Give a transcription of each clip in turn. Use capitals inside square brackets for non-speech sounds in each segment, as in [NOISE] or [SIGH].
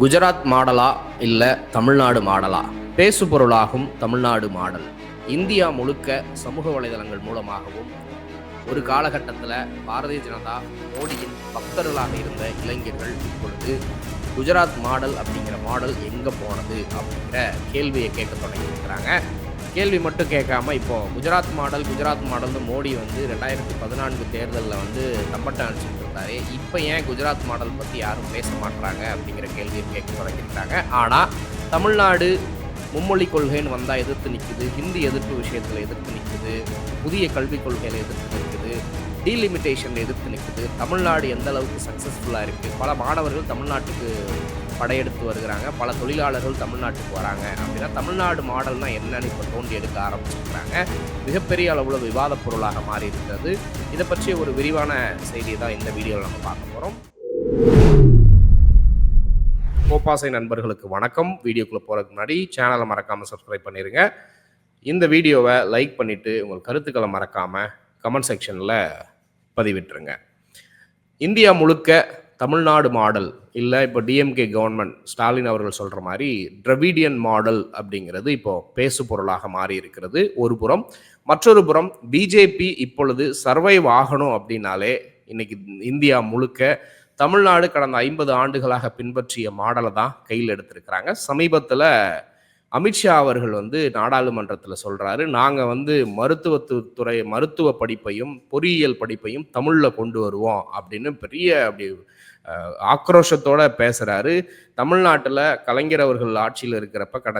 குஜராத் மாடலா இல்லை தமிழ்நாடு மாடலா? பேசு பொருளாகும் தமிழ்நாடு மாடல். இந்தியா முழுக்க சமூக வலைதளங்கள் மூலமாகவும் ஒரு காலகட்டத்தில் பாரதிய ஜனதா மோடியின் பக்தர்களாக இருந்த இளைஞர்கள் இப்பொழுது குஜராத் மாடல் அப்படிங்கிற மாடல் எங்கே போனது அப்படிங்கிற கேள்வியை கேட்க தொடங்கியிருக்கிறாங்க. கேள்வி மட்டும் கேட்காம இப்போது குஜராத் மாடல் குஜராத் மாடல்னு மோடி வந்து ரெண்டாயிரத்தி பதினான்கு தேர்தலில் வந்து தம்பட்டம் அடிச்சுட்டு இருந்தாரு இப்போ ஏன் குஜராத் மாடல் பற்றி யாரும் பேச மாட்டுறாங்க அப்படிங்கிற கேள்வியை கேட்க தொடங்கியிருக்காங்க. ஆனால் தமிழ்நாடு மும்மொழி கொள்கைன்னு வந்தால் எதிர்த்து நிற்குது ஹிந்தி எதிர்ப்பு விஷயத்தில் எதிர்த்து நிற்குது புதிய கல்விக் கொள்கையில் எதிர்த்து நிற்குது டீலிமிட்டேஷன் எதிர்த்து நிற்குது தமிழ்நாடு எந்த அளவுக்கு சக்ஸஸ்ஃபுல்லாக இருக்குது பல மாணவர்கள் தமிழ்நாட்டுக்கு படையெடுத்து வருகிறாங்க. பல தொழிலாளர்கள் தமிழ்நாட்டுக்கு வராங்க. அப்படின்னா தமிழ்நாடு மாடல்னா என்னன்னு இப்போ தோண்டி எடுக்க ஆரம்பிச்சிருக்கிறாங்க. மிகப்பெரிய அளவில் விவாத பொருளாக மாறி இருக்கிறது இதை பற்றிய ஒரு விரிவான செய்தியை தான் இந்த வீடியோவில் நம்ம பார்க்க போகிறோம் கோப்பாசை நண்பர்களுக்கு வணக்கம். வீடியோக்குள்ளே போகிறதுக்கு முன்னாடி சேனலை மறக்காமல் சப்ஸ்கிரைப் பண்ணிடுங்க இந்த வீடியோவை லைக் பண்ணிவிட்டு உங்கள் கருத்துக்களை மறக்காமல் கமெண்ட் செக்ஷனில் பதிவிட்டுருங்க. இந்தியா முழுக்க தமிழ்நாடு மாடல் இல்லை இப்போ டிஎம்கே கவர்மெண்ட் ஸ்டாலின் அவர்கள் சொல்கிற மாதிரி டிரவிடியன் மாடல் அப்படிங்கிறது இப்போ பேசு பொருளாக மாறி இருக்கிறது ஒரு புறம். மற்றொரு புறம் பிஜேபி இப்பொழுது சர்வைவ் ஆகணும் அப்படின்னாலே இன்னைக்கு இந்தியா முழுக்க தமிழ்நாடு கடந்த ஐம்பது ஆண்டுகளாக பின்பற்றிய மாடலை தான் கையில் எடுத்திருக்கிறாங்க. சமீபத்தில் அமித்ஷா அவர்கள் வந்து நாடாளுமன்றத்தில் சொல்கிறாரு நாங்கள் வந்து மருத்துவத்துறை மருத்துவ படிப்பையும் பொறியியல் படிப்பையும் தமிழில் கொண்டு வருவோம் அப்படின்னு பெரிய அப்படி ஆக்ரோஷத்தோடு ஆக்ரோஷத்தோட பேசுகிறாரு தமிழ்நாட்டில் கலைஞர் அவர்கள் ஆட்சியில் இருக்கிறப்ப கட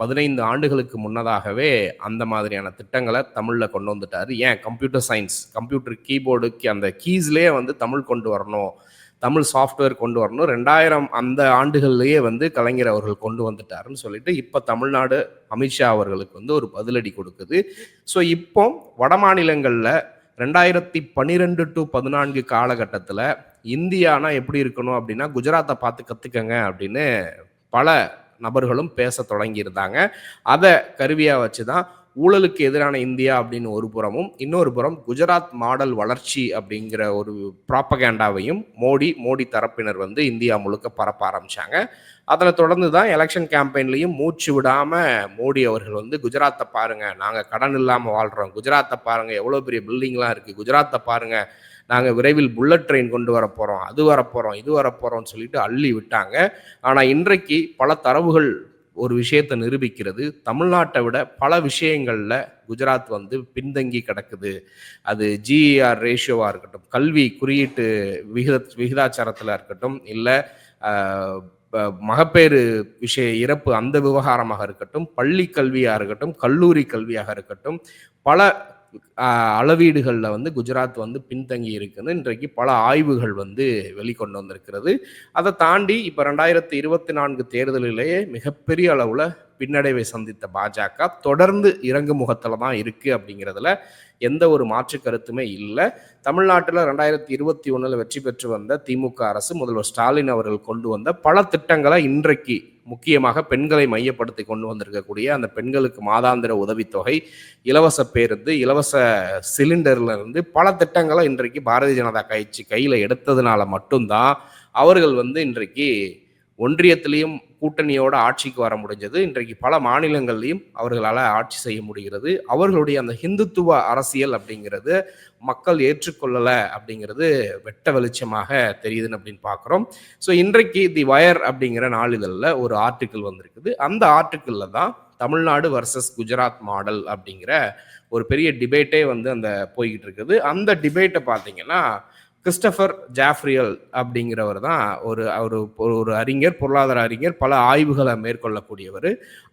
பதினைந்து ஆண்டுகளுக்கு முன்னதாகவே அந்த மாதிரியான திட்டங்களை தமிழில் கொண்டு வந்துட்டார். ஏன்? கம்ப்யூட்டர் சயின்ஸ் கம்ப்யூட்டர் கீபோர்டுக்கு அந்த கீஸ்லேயே வந்து தமிழ் கொண்டு வரணும். தமிழ் சாஃப்ட்வேர் கொண்டு வரணும். ரெண்டாயிரம் அந்த ஆண்டுகள்லேயே வந்து கலைஞர் அவர்கள் கொண்டு வந்துட்டாருன்னு சொல்லிட்டு இப்போ தமிழ்நாடு அமித்ஷா அவர்களுக்கு வந்து ஒரு பதிலடி கொடுக்குது. ஸோ இப்போ வட மாநிலங்களில் ரெண்டாயிரத்தி பன்னிரெண்டு டு பதினான்கு காலகட்டத்தில் இந்தியானா எப்படி இருக்கணும் அப்படின்னா குஜராத்தை பார்த்து கற்றுக்கங்க அப்படின்னு பல நபர்களும் பேச தொடங்கியிருந்தாங்க. அதை கருவியாக வச்சு தான் ஊழலுக்கு எதிரான இந்தியா அப்படின்னு ஒரு புறமும் இன்னொரு புறம் குஜராத் மாடல் வளர்ச்சி அப்படிங்கிற ஒரு ப்ராப்பகேண்டாவையும் மோடி மோடி தரப்பினர் வந்து இந்தியா முழுக்க பரப்ப ஆரம்பிச்சாங்க. அதில் தொடர்ந்து தான் எலெக்ஷன் கேம்பெயின்லையும் மூச்சு விடாமல் மோடி அவர்கள் வந்து குஜராத்தை பாருங்க நாங்கள் கடன் இல்லாமல் வாழ்கிறோம் குஜராத்தை பாருங்க எவ்வளோ பெரிய பில்டிங்லாம் இருக்குது குஜராத்தை பாருங்க நாங்கள் விரைவில் புல்லட் ட்ரெயின் கொண்டு வர போகிறோம் அது வரப்போகிறோம் இது வர போகிறோம்னு சொல்லிட்டு அள்ளி விட்டாங்க. ஆனால் இன்றைக்கு பல தரவுகள் ஒரு விஷயத்தை நிரூபிக்கிறது. தமிழ்நாட்டை விட பல விஷயங்களில் குஜராத் வந்து பின்தங்கி கிடக்குது. அது ஜிஆர் ரேஷியோவாக இருக்கட்டும் கல்வி குறியீட்டு விகித விகிதாச்சாரத்தில் இருக்கட்டும் இல்லை மகப்பேறு விஷய இறப்பு அந்த விவகாரமாக இருக்கட்டும் பள்ளி கல்வியாக இருக்கட்டும் கல்லூரி கல்வியாக இருக்கட்டும் பல அளவீடுகளில் வந்து குஜராத் வந்து பின்தங்கி இருக்குன்னு இன்றைக்கு பல ஆய்வுகள் வந்து வெளிக்கொண்டு வந்திருக்கிறது. அதை தாண்டி இப்போ ரெண்டாயிரத்தி இருபத்தி நான்கு தேர்தலிலேயே மிகப்பெரிய அளவில் பின்னடைவை சந்தித்த பாஜக தொடர்ந்து இறங்கு முகத்தில் தான் இருக்குது அப்படிங்கிறதுல எந்த ஒரு மாற்று கருத்துமே இல்லை. தமிழ்நாட்டில் ரெண்டாயிரத்தி இருபத்தி ஒன்றில் வெற்றி பெற்று வந்த திமுக அரசு முதல்வர் ஸ்டாலின் அவர்கள் கொண்டு வந்த பல திட்டங்களை இன்றைக்கு முக்கியமாக பெண்களை மையப்படுத்தி கொண்டு வந்திருக்கக்கூடிய அந்த பெண்களுக்கு மாதாந்திர உதவித்தொகை இலவச பேருந்து இலவச சிலிண்டர்ல இருந்து பல திட்டங்களை இன்றைக்கு பாரதிய ஜனதா கட்சி கையில் எடுத்ததுனால மட்டும்தான் அவர்கள் வந்து இன்றைக்கு ஒன்றியத்திலையும் கூட்டணியோட ஆட்சிக்கு வர முடிஞ்சது. இன்றைக்கு பல மாநிலங்கள்லையும் அவர்களால் ஆட்சி செய்ய முடிகிறது. அவர்களுடைய அந்த ஹிந்துத்துவ அரசியல் அப்படிங்கிறது மக்கள் ஏற்றுக்கொள்ளலை அப்படிங்கிறது வெட்ட வெளிச்சமாக தெரியுதுன்னு அப்படின்னு பார்க்குறோம் ஸோ இன்றைக்கு தி வயர் அப்படிங்கிற நாளிதழில் ஒரு ஆர்டிக்கிள் வந்திருக்குது. அந்த ஆர்டிக்கிளில் தான் தமிழ்நாடு வர்சஸ் குஜராத் மாடல் அப்படிங்கிற ஒரு பெரிய டிபேட்டே வந்து அந்த போய்கிட்டு இருக்குது. அந்த டிபேட்டை பார்த்தீங்கன்னா கிறிஸ்டபர் ஜாஃப்ரியல் அப்படிங்கிறவர் தான் ஒரு ஒரு ஒரு அறிஞர் பொருளாதார அறிஞர் பல ஆய்வுகளை மேற்கொள்ளக்கூடியவர்.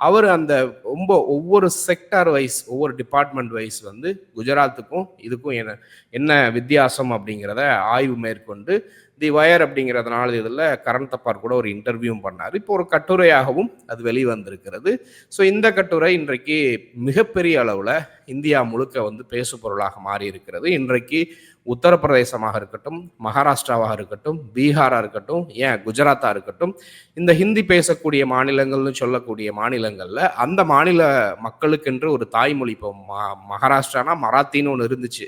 அவர் அந்த ரொம்ப ஒவ்வொரு செக்டார் வைஸ் ஒவ்வொரு டிபார்ட்மெண்ட் வைஸ் வந்து குஜராத்துக்கும் இதுக்கும் என்ன என்ன வித்தியாசம் அப்படிங்கிறத ஆய்வு மேற்கொண்டு தி வயர் அப்படிங்கிறதுனால இதில் கரண் தப்பார் கூட ஒரு இன்டர்வியூவும் பண்ணார். இப்போ ஒரு கட்டுரையாகவும் அது வெளிவந்திருக்கிறது. ஸோ இந்த கட்டுரை இன்றைக்கு மிகப்பெரிய அளவில் இந்தியா முழுக்க வந்து பேசு பொருளாக மாறி இருக்கிறது இன்றைக்கு உத்தரப்பிரதேசமாக இருக்கட்டும் மகாராஷ்டிராவாக இருக்கட்டும் பீகாராக இருக்கட்டும் ஏன் குஜராத்தாக இருக்கட்டும் இந்த ஹிந்தி பேசக்கூடிய மாநிலங்கள்னு சொல்லக்கூடிய மாநிலங்களில் அந்த மாநில மக்களுக்கென்று ஒரு தாய்மொழி இப்போ ம மகாராஷ்டிரானா மராத்தின்னு ஒன்று இருந்துச்சு.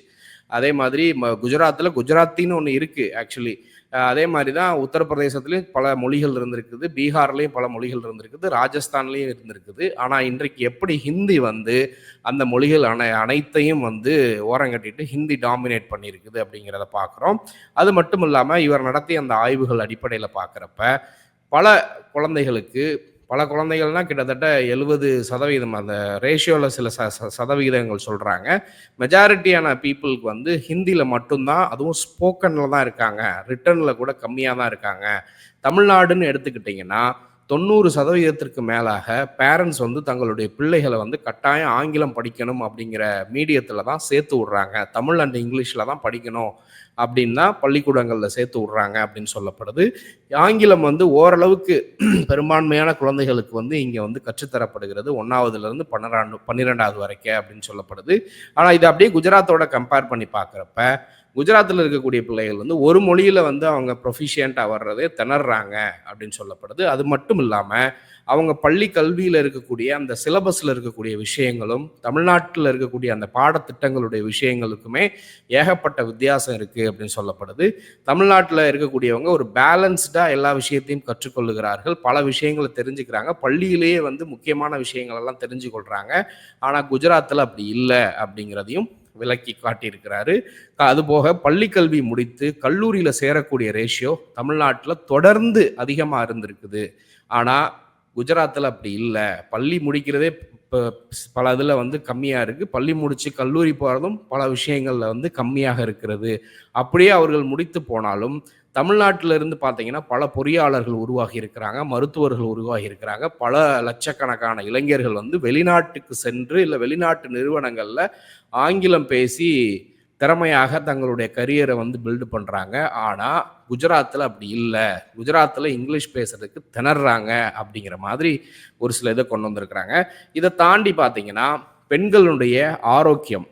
அதே மாதிரி ம குஜராத்தில் குஜராத்தின்னு ஒன்று இருக்குது ஆக்சுவலி அதே மாதிரி தான் உத்தரப்பிரதேசத்துலேயும் பல மொழிகள் இருந்திருக்குது. பீகார்லேயும் பல மொழிகள் இருந்திருக்குது. ராஜஸ்தான்லேயும் இருந்திருக்குது. ஆனால் இன்றைக்கு எப்படி ஹிந்தி வந்து அந்த மொழிகள் அனை அனைத்தையும் வந்து ஓரங்கட்டிட்டு ஹிந்தி டாமினேட் பண்ணியிருக்குது அப்படிங்கிறத பார்க்குறோம் அது மட்டும் இல்லாமல் இவர் நடத்திய அந்த ஆய்வுகள் அடிப்படையில் பார்க்குறப்ப பல குழந்தைகளுக்கு பல குழந்தைகள்னா கிட்டத்தட்ட எழுபது சதவீதம் அந்த ரேஷியோவில் சில ச சதவிகிதங்கள் சொல்கிறாங்க மெஜாரிட்டியான பீப்புளுக்கு வந்து ஹிந்தியில் மட்டும்தான் அதுவும் ஸ்போக்கனில் தான் இருக்காங்க. ரிட்டனில் கூட கம்மியாக தான் இருக்காங்க. தமிழ்நாடுன்னு எடுத்துக்கிட்டிங்கன்னா தொண்ணூறு சதவீதத்திற்கு மேலாக பேரண்ட்ஸ் வந்து தங்களுடைய பிள்ளைகளை வந்து கட்டாயம் ஆங்கிலம் படிக்கணும் அப்படிங்கிற மீடியத்தில் தான் சேர்த்து விட்றாங்க. தமிழ் அண்ட் இங்கிலீஷில் தான் படிக்கணும். அப்படின்னா பள்ளிக்கூடங்களில் சேர்த்து விட்றாங்க அப்படின்னு சொல்லப்படுது. ஆங்கிலம் வந்து ஓரளவுக்கு [CLEARS THROAT] பெரும்பான்மையான குழந்தைகளுக்கு வந்து இங்கே வந்து கற்றுத்தரப்படுகிறது. ஒன்றாவதுலேருந்து பன்னிரெண்டு பன்னிரெண்டாவது வரைக்கும் அப்படின்னு சொல்லப்படுது. ஆனால் இது அப்படியே குஜராத்தோட கம்பேர் பண்ணி பார்க்குறப்ப குஜராத்தில் இருக்கக்கூடிய பிள்ளைகள் வந்து ஒரு மொழியில் வந்து அவங்க ப்ரொஃபிஷியண்ட்டாக வர்றதே திணறாங்க அப்படின்னு சொல்லப்படுது. அது மட்டும் இல்லாமல் அவங்க பள்ளி கல்வியில் இருக்கக்கூடிய அந்த சிலபஸில் இருக்கக்கூடிய விஷயங்களும் தமிழ்நாட்டில் இருக்கக்கூடிய அந்த பாடத்திட்டங்களுடைய விஷயங்களுக்குமே ஏகப்பட்ட வித்தியாசம் இருக்குது அப்படின்னு சொல்லப்படுது. தமிழ்நாட்டில் இருக்கக்கூடியவங்க ஒரு பேலன்ஸ்டாக எல்லா விஷயத்தையும் கற்றுக்கொள்ளுகிறார்கள். பல விஷயங்களை தெரிஞ்சுக்கிறாங்க. பள்ளியிலேயே வந்து முக்கியமான விஷயங்களெல்லாம் தெரிஞ்சு கொள்கிறாங்க ஆனால் குஜராத்தில் அப்படி இல்லை அப்படிங்கிறதையும் விளக்கி காட்டியிருக்கிறாரு. அதுபோக பள்ளி கல்வி முடித்து கல்லூரியில் சேரக்கூடிய ரேஷியோ தமிழ்நாட்டில் தொடர்ந்து அதிகமாக இருந்திருக்குது. ஆனால் குஜராத்தில் அப்படி இல்லை. பள்ளி முடிக்கிறதே இப்போ பல இதில் வந்து கம்மியாக இருக்குது. பள்ளி முடித்து கல்லூரி போகிறதும் பல விஷயங்களில் வந்து கம்மியாக இருக்கிறது. அப்படியே அவர்கள் முடித்து போனாலும் தமிழ்நாட்டில இருந்து பார்த்தீங்கன்னா பல பொறியாளர்கள் உருவாகி இருக்கிறாங்க மருத்துவர்கள் உருவாகி இருக்கிறாங்க. பல லட்சக்கணக்கான இளைஞர்கள் வந்து வெளிநாட்டுக்கு சென்று இல்லை வெளிநாட்டு நிறுவனங்களில் ஆங்கிலம் பேசி திறமையாக தங்களுடைய கரியரை வந்து பில்டு பண்ணுறாங்க ஆனால் குஜராத்தில் அப்படி இல்லை. குஜராத்தில் இங்கிலீஷ் பேசுறதுக்கு திணறாங்க அப்படிங்கிற மாதிரி ஒரு சில இதை கொண்டு வந்திருக்கிறாங்க. இதை தாண்டி பார்த்தீங்கன்னா பெண்களுடைய ஆரோக்கியம்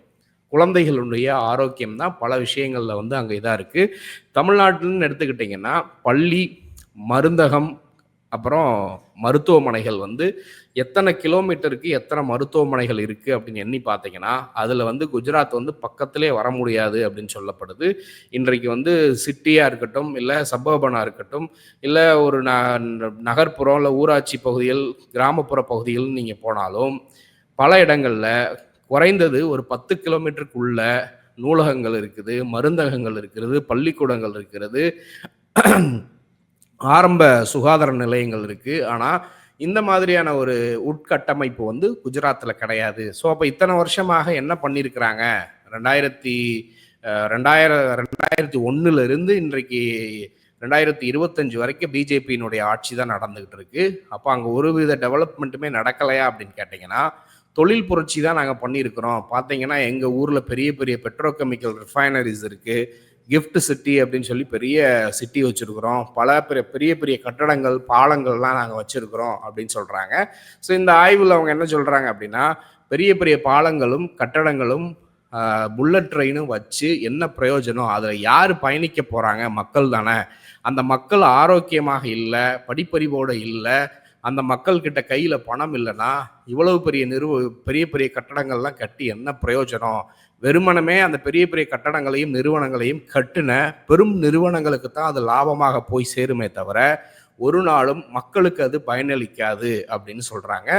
குழந்தைகளுடைய ஆரோக்கியம் தான் பல விஷயங்களில் வந்து அங்கே இதாக இருக்குது தமிழ்நாட்டில்னு எடுத்துக்கிட்டிங்கன்னா பள்ளி மருந்தகம் அப்புறம் மருத்துவமனைகள் வந்து எத்தனை கிலோமீட்டருக்கு எத்தனை மருத்துவமனைகள் இருக்குது அப்படின்னு எண்ணி பார்த்தீங்கன்னா அதில் வந்து குஜராத் வந்து பக்கத்திலே வர முடியாது அப்படின்னு சொல்லப்படுது. இன்றைக்கு வந்து சிட்டியாக இருக்கட்டும் இல்லை சபர்பனாக இருக்கட்டும் இல்லை ஒரு ந நகர்ப்புறம் இல்லை ஊராட்சி பகுதிகள் கிராமப்புற பகுதிகள் நீங்கள் போனாலும் பல இடங்களில் குறைந்தது ஒரு பத்து கிலோமீட்டருக்குள்ள நூலகங்கள் இருக்குது மருந்தகங்கள் இருக்கிறது பள்ளிக்கூடங்கள் இருக்கிறது ஆரம்ப சுகாதார நிலையங்கள் இருக்குது ஆனால் இந்த மாதிரியான ஒரு உட்கட்டமைப்பு வந்து குஜராத்தில் கிடையாது. ஸோ அப்போ இத்தனை வருஷமாக என்ன பண்ணியிருக்கிறாங்க ரெண்டாயிரத்தி ரெண்டாயிரம் ரெண்டாயிரத்தி ஒன்றுலேருந்து இருந்து இன்றைக்கு ரெண்டாயிரத்தி இருபத்தஞ்சு வரைக்கும் பிஜேபியினுடைய ஆட்சி தான் நடந்துகிட்டு இருக்கு. அப்போ அங்கே ஒரு வித டெவலப்மெண்ட்டுமே நடக்கலையா அப்படின்னு கேட்டிங்கன்னா தொழில் புரட்சி தான் நாங்கள் பண்ணியிருக்கிறோம் பார்த்தீங்கன்னா எங்கள் ஊரில் பெரிய பெரிய பெட்ரோகெமிக்கல் ரிஃபைனரிஸ் இருக்குது கிஃப்ட் சிட்டி அப்படின்னு சொல்லி பெரிய சிட்டி வச்சுருக்குறோம். பல பெரிய பெரிய பெரிய கட்டடங்கள் பாலங்கள்லாம் நாங்கள் வச்சுருக்குறோம் அப்படின்னு சொல்கிறாங்க ஸோ இந்த ஆய்வில் அவங்க என்ன சொல்கிறாங்க அப்படின்னா பெரிய பெரிய பாலங்களும் கட்டடங்களும் புல்லட் ட்ரெயினும் வச்சு என்ன பிரயோஜனம்? அதில் யார் பயணிக்க போகிறாங்க மக்கள் தானே. அந்த மக்கள் ஆரோக்கியமாக இல்லை படிப்பறிவோடு இல்லை அந்த மக்கள்கிட்ட கையில் பணம் இல்லைன்னா இவ்வளவு பெரிய நிறுவ பெரிய பெரிய கட்டடங்கள்லாம் கட்டி என்ன பிரயோஜனம்? வெறுமனமே அந்த பெரிய பெரிய கட்டடங்களையும் நிறுவனங்களையும் கட்டின பெரும் நிறுவனங்களுக்கு தான் அது லாபமாக போய் சேருமே தவிர ஒரு நாளும் மக்களுக்கு அது பயனளிக்காது அப்படின்னு சொல்கிறாங்க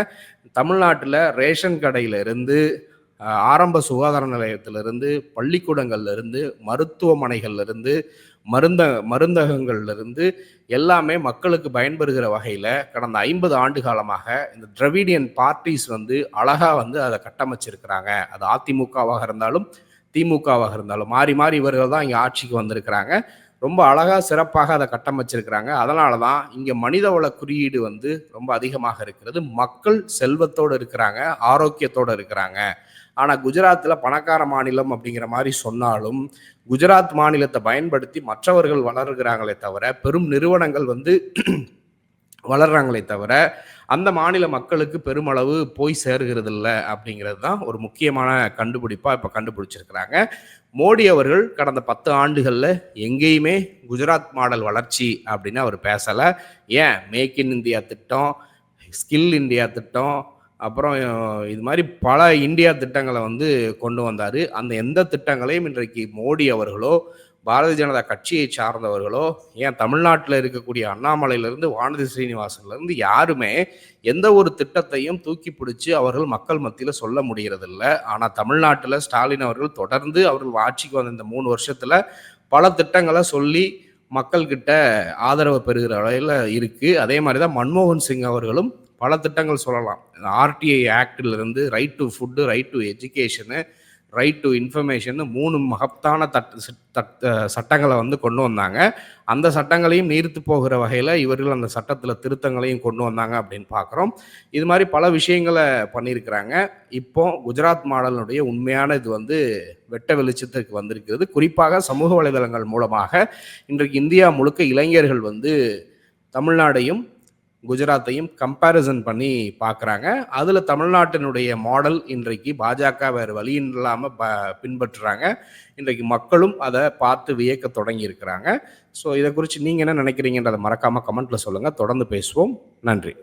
தமிழ்நாட்டில் ரேஷன் கடையிலிருந்து ஆரம்ப சுகாதார நிலையத்திலிருந்து பள்ளிக்கூடங்கள்லேருந்து மருத்துவமனைகள்லேருந்து மருந்த மருந்தகங்கள்லேருந்து எல்லாமே மக்களுக்கு பயன்பெறுகிற வகையில் கடந்த ஐம்பது ஆண்டு காலமாக இந்த திரவிடியன் பார்ட்டிஸ் வந்து அழகாக வந்து அதை கட்டமைச்சிருக்கிறாங்க. அது அதிமுகவாக இருந்தாலும் திமுகவாக இருந்தாலும் மாறி மாறி இவர்கள் தான் இங்கே ஆட்சிக்கு வந்திருக்கிறாங்க. ரொம்ப அழகாக சிறப்பாக அதை கட்டமைச்சிருக்கிறாங்க. அதனால தான் இங்கே மனிதவள குறியீடு வந்து ரொம்ப அதிகமாக இருக்கிறது. மக்கள் செல்வத்தோடு இருக்கிறாங்க ஆரோக்கியத்தோடு இருக்கிறாங்க. ஆனால் குஜராத்தில் பணக்கார மாநிலம் அப்படிங்கிற மாதிரி சொன்னாலும் குஜராத் மாநிலத்தை பயன்படுத்தி மற்றவர்கள் வளர்கிறாங்களே தவிர பெரும் நிறுவனங்கள் வந்து [CLEARS THROAT] வளர்றாங்களே தவிர அந்த மாநில மக்களுக்கு பெருமளவு போய் சேர்கிறது இல்லை அப்படிங்கிறது தான் ஒரு முக்கியமான கண்டுபிடிப்பாக இப்போ கண்டுபிடிச்சிருக்கிறாங்க. மோடி அவர்கள் கடந்த பத்து ஆண்டுகளில் எங்கேயுமே குஜராத் மாடல் வளர்ச்சி அப்படின்னு அவர் பேசலை. ஏன்? மேக் இன் இந்தியா திட்டம் ஸ்கில் இந்தியா திட்டம் அப்புறம் இது மாதிரி பல இந்தியா திட்டங்களை வந்து கொண்டு வந்தார். அந்த எந்த திட்டங்களையும் இன்றைக்கு மோடி அவர்களோ பாரதிய ஜனதா கட்சியை சார்ந்தவர்களோ ஏன் தமிழ்நாட்டில் இருக்கக்கூடிய அண்ணாமலையிலேருந்து வானதி ஸ்ரீனிவாசன்லேருந்து யாருமே எந்த ஒரு திட்டத்தையும் தூக்கி பிடிச்சி அவர்கள் மக்கள் மத்தியில் சொல்ல முடியறதில்ல. ஆனால் தமிழ்நாட்டில் ஸ்டாலின் அவர்கள் தொடர்ந்து அவர்கள் ஆட்சிக்கு வந்த இந்த மூணு வருஷத்தில் பல திட்டங்களை சொல்லி மக்கள்கிட்ட ஆதரவு பெறுகிற வகையில் இருக்குது அதே மாதிரி தான் மன்மோகன் சிங் அவர்களும் பல திட்டங்கள் சொல்லலாம். RTI ஆக்டிலிருந்து right to food right to education right to information மூணு மகத்தான தட் தட் சட்டங்களை வந்து கொண்டு வந்தாங்க. அந்த சட்டங்களையும் நீர்த்து போகிற வகையில் இவர்கள் அந்த சட்டத்தில் திருத்தங்களையும் கொண்டு வந்தாங்க அப்படின்னு பார்க்குறோம் இது மாதிரி பல விஷயங்களை பண்ணியிருக்கிறாங்க. இப்போ குஜராத் மாடலுடைய உண்மையான இது வந்து வெட்ட வெளிச்சத்துக்கு வந்திருக்கிறது. குறிப்பாக சமூக வலைதளங்கள் மூலமாக இன்றைக்கு இந்தியா முழுக்க இளைஞர்கள் வந்து தமிழ்நாடையும் குஜராத்தையும் கம்பேரிசன் பண்ணி பார்க்குறாங்க. அதில் தமிழ்நாட்டினுடைய மாடல் இன்றைக்கு பாஜக வேறு வழியின் இல்லாமல் ப பின்பற்றுறாங்க. இன்றைக்கு மக்களும் அதை பார்த்து வியக்க தொடங்கி இருக்கிறாங்க ஸோ இதை குறித்து நீங்கள் என்ன நினைக்கிறீங்கன்றதை மறக்காமல் கமெண்ட்டில் சொல்லுங்கள் தொடர்ந்து பேசுவோம். நன்றி.